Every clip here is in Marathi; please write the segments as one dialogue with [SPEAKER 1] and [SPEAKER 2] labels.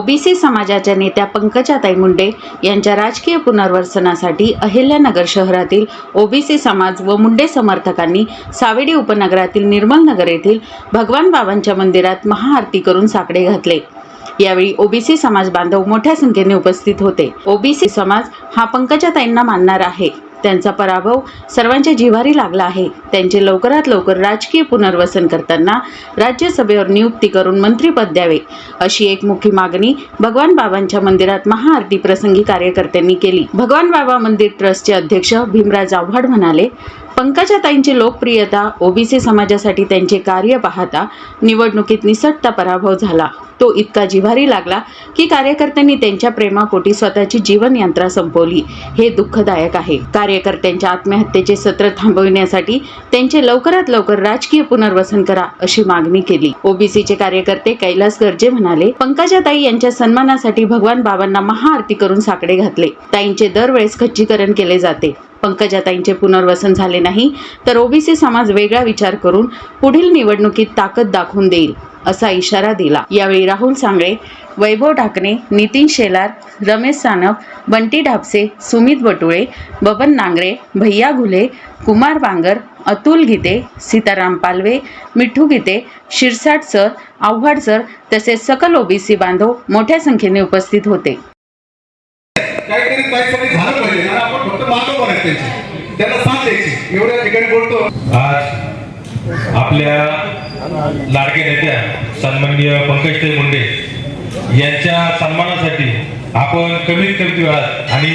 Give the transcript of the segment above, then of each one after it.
[SPEAKER 1] ओबीसी समाजाच्या नेत्या पंकजाताई मुंडे यांच्या राजकीय पुनर्वसनासाठी अहिल्यानगर शहरातील ओबीसी समाज व मुंडे समर्थकांनी सावेडी उपनगरातील निर्मलनगर येथील भगवान बाबांच्या मंदिरात महाआरती करून साकडे घातले. यावेळी ओबीसी समाज बांधव मोठ्या संख्येने उपस्थित होते. ओबीसी समाज हा पंकजाताईंना मानणार आहे. त्यांचा पराभव सर्वांच्या जिव्हारी लागला आहे. त्यांचे लवकरात लवकर राजकीय पुनर्वसन करताना राज्यसभेवर नियुक्ती करून मंत्रीपद द्यावे अशी एक मुख्य मागणी भगवान बाबांच्या मंदिरात महाआरती प्रसंगी कार्यकर्त्यांनी केली. भगवान बाबा मंदिर ट्रस्टचे अध्यक्ष भीमराज आव्हाड म्हणाले पंकजाताईंची लोकप्रियता ओबीसी समाजासाठी त्यांचे कार्य पाहता निवडणुकीत निसटता पराभव झाला. तो इतका जिव्हारी लागला की कार्यकर्त्यांनी त्यांच्या प्रेमापोटी स्वतःची जीवनयात्रा संपवली. हे दुःखदायक आहे. कार्यकर्त्यांच्या आत्महत्येचे सत्र थांबविण्यासाठी त्यांचे लवकरात लवकर राजकीय पुनर्वसन करा अशी मागणी केली. ओबीसीचे कार्यकर्ते कैलास गर्जे म्हणाले पंकजाताई यांच्या सन्मानासाठी भगवान बाबांना महाआरती करून साकडे घातले. ताईंचे दरवेळेस खच्चीकरण केले जाते. पंकजाताईंचे पुनर्वसन झाले नाही तर ओबीसी समाज वेगळा विचार करून पुढील निवडणुकीत ताकद दाखवून देईल असा इशारा दिला. यावेळी राहुल सांगळे वैभव ढाकणे नितीन शेलार रमेश सानप बंटी ढापसे सुमित बटुळे बबन नांगरे भैया घुले कुमार बांगर अतुल गीते सीताराम पालवे मिठू गीते शिरसाट सर आव्हाड सर तसेच सकल ओबीसी बांधव मोठ्या संख्येने उपस्थित होते
[SPEAKER 2] काहीतरी त्यासाठी झालं पाहिजे आणि आपण फक्त मागं त्यांची त्यांना साथ द्यायची. एवढ्या ठिकाणी बोलतो.
[SPEAKER 3] आज आपल्या लाडके नेत्या सन्माननीय पंकजताई मुंडे यांच्या सन्मानासाठी आपण कमीत कमी वेळात आणि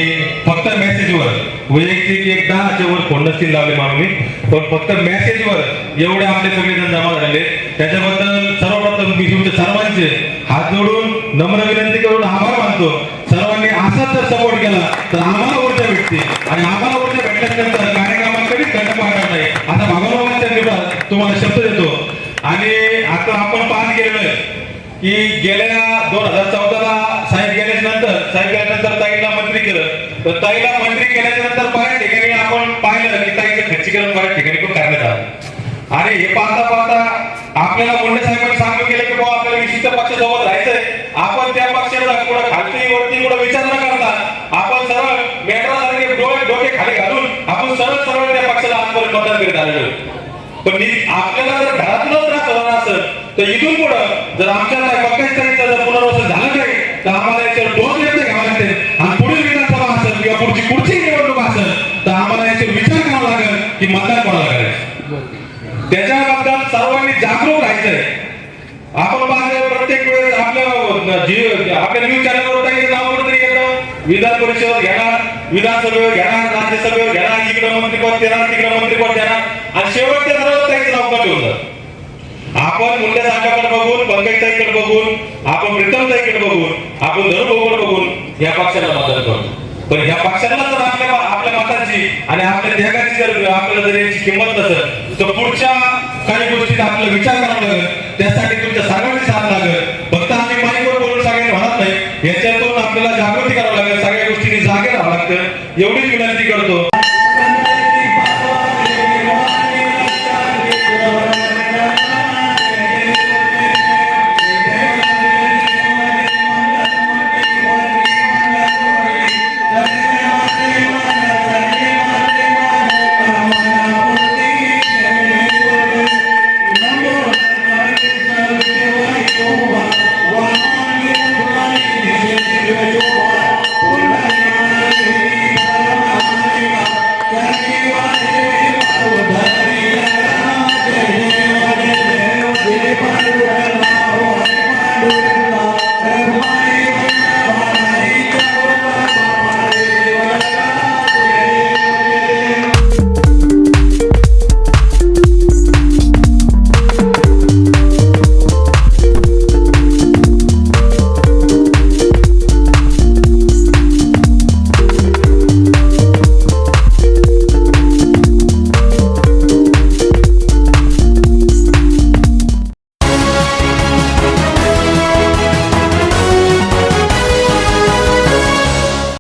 [SPEAKER 3] फक्त मेसेजवर वैयक्तिक एक दहा वर फोन नसतील लावले मागणी पण फक्त मेसेजवर एवढे आपले सगळेजण जमा झाले त्याच्याबद्दल सर्वप्रथम मी तुमच्या सर्वांचे हात जोडून नम्र विनंती करून आभार मानतो सर्वांनी असाच जर सपोर्ट केला तर आम्हाला ऊर्जा भेटते. आणि आम्हाला ऊर्जा भेटल्यानंतर कार्यक्रमात कधीच पाहणार नाही आता भगवानच्या निवडात तुम्हाला शब्द देतो. आणि आता आपण पाहत गेलोय की गेल्या दोन हजार चौदाला साहेब गेल्यानंतर नंतर साहेब गेल्यानंतर ताईला मंत्री केलं. तर ताईला मंत्री केल्याच्यानंतर बऱ्याच ठिकाणी आपण पाहिलं की ताईचं खच्चीकरण बऱ्याच ठिकाणी पण करण्यात आलं. आणि हे पाहता पाहता आपल्याला मुंडे साहेबांनी सांगून केलं की बाबा आपल्याला विशिष्ट पक्षासोबत राहायचंय. आपण त्या पक्षाला कुठं खालती वरती कुठं विचार मतदान करीत आलेलो पण आपल्याला जर घरातूनच त्रास हवा असेल तर इथून पुढं जर आमच्या पक्षांचं जर पुनर्वसन झालं नाही तर आम्हाला याच्यावर दोन निर्णय घ्यावे लागतील. आणि पुढील विधानसभा असेल किंवा पुढची पुढची निवडणूक असेल तर आम्हाला याच्यावर विचार करावा लागेल की मतदान कोणाला करायचं. त्याच्याबद्दल सर्वांनी जागरूक राहायचंय. आपण पाहतो प्रत्येक वेळेस आपल्या जी आपल्या न्यूज चॅनलवर काही नाव कुठेतरी येतं विधान परिषद घेणार विधानसभेवर घेणार राज्यसभेवर घेणार इकडे मंत्रीपद देणार तिकडे मंत्रीपद देणार. आणि शेवटच्या सर्व त्याचे नाव कट होतं आपण मुंडे साहेबांकडे बघून पंकजताईकडे बघून आपण प्रीतमताईकडे बघून आपण धनुभाऊकडे बघून या पक्षाला मतदान करतो पण ह्या पक्षाला जर आपल्या आपल्या मताची आणि आपल्या त्यागाची जर आपल्याला जर याची किंमत नसेल तर पुढच्या काही गोष्टीत आपल्याला विचार करावा लागेल. त्यासाठी तुमच्या सर्वांची साथ लागेल फक्त आम्ही माईकवर बोलून सगळ्यांनी म्हणत नाही याच्यातून आपल्याला जागृती करावं लागेल सगळ्या गोष्टींनी जागे राहावं लागतं एवढीच विनंती करतो.